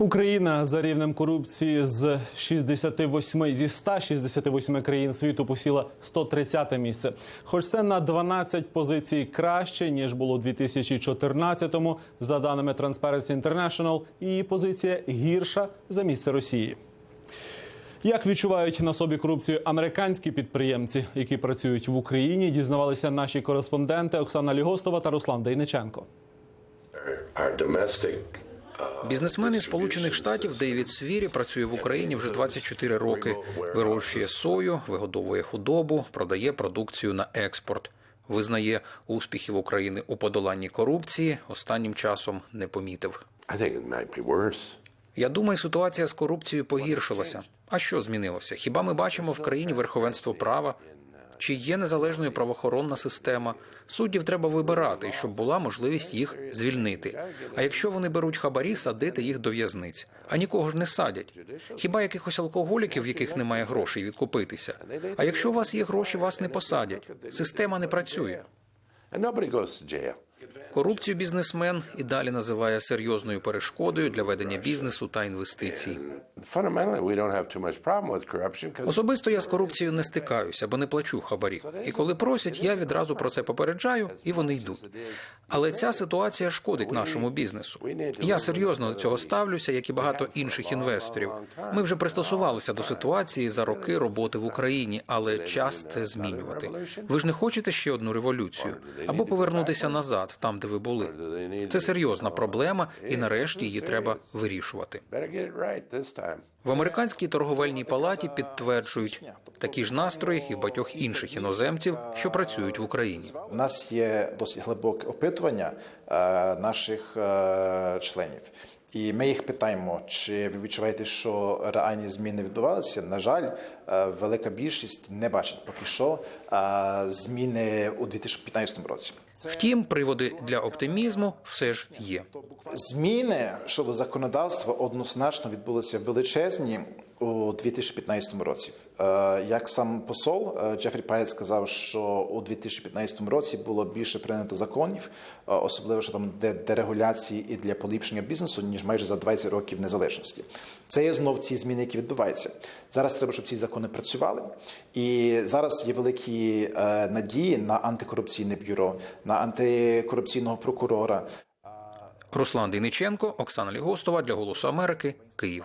Україна за рівнем корупції з 68 зі 168 країн світу посіла 130 місце. Хоч це на 12 позицій краще ніж було у 2014-му, за даними Transparency International, і позиція гірша за місце Росії. Як відчувають на собі корупцію американські підприємці, які працюють в Україні, дізнавалися наші кореспонденти Оксана Лігостова та Руслан Дейниченко. Бізнесмен із Сполучених Штатів Дейвід Свірі працює в Україні вже 24 роки. Вирощує сою, вигодовує худобу, продає продукцію на експорт. Визнає успіхів України у подоланні корупції. Останнім часом не помітив. Я думаю, ситуація з корупцією погіршилася. А що змінилося? Хіба ми бачимо в країні верховенство права? Чи є незалежною правоохоронна система? Суддів треба вибирати, щоб була можливість їх звільнити. А якщо вони беруть хабарі, садити їх до в'язниць. А нікого ж не садять. Хіба якихось алкоголіків, в яких немає грошей відкупитися? А якщо у вас є гроші, вас не посадять. Система не працює. Корупцію бізнесмен і далі називає серйозною перешкодою для ведення бізнесу та інвестицій. Особисто я з корупцією не стикаюся, бо не плачу хабарів. І коли просять, я відразу про це попереджаю, і вони йдуть. Але ця ситуація шкодить нашому бізнесу. Я серйозно до цього ставлюся, як і багато інших інвесторів. Ми вже пристосувалися до ситуації за роки роботи в Україні, але час це змінювати. Ви ж не хочете ще одну революцію або повернутися назад, там де ви були. Це серйозна проблема, і нарешті її треба вирішувати. В американській торговельній палаті підтверджують такі ж настрої і в багатьох інших іноземців, що працюють в Україні. У нас є досить глибоке опитування е, наших е, членів. І ми їх питаємо, чи ви відчуваєте, що реальні зміни відбувалися? На жаль, е, велика більшість не бачить поки що зміни у 2015 році. Втім, приводи для оптимізму все ж є. Зміни щодо законодавства однозначно відбулися величезні у 2015 році. Е, Як сам посол е, Джефрі Пайт сказав, що у 2015 році було більше прийнято законів, е, особливо що там де дерегуляції і для поліпшення бізнесу, ніж майже за 20 років незалежності. Це є знов ці зміни, які відбуваються. Зараз треба, щоб ці закони працювали, і зараз є великі надії на антикорупційне бюро, на антикорупційного прокурора. Руслан Дейниченко, Оксана Лігостова для Голосу Америки, Київ.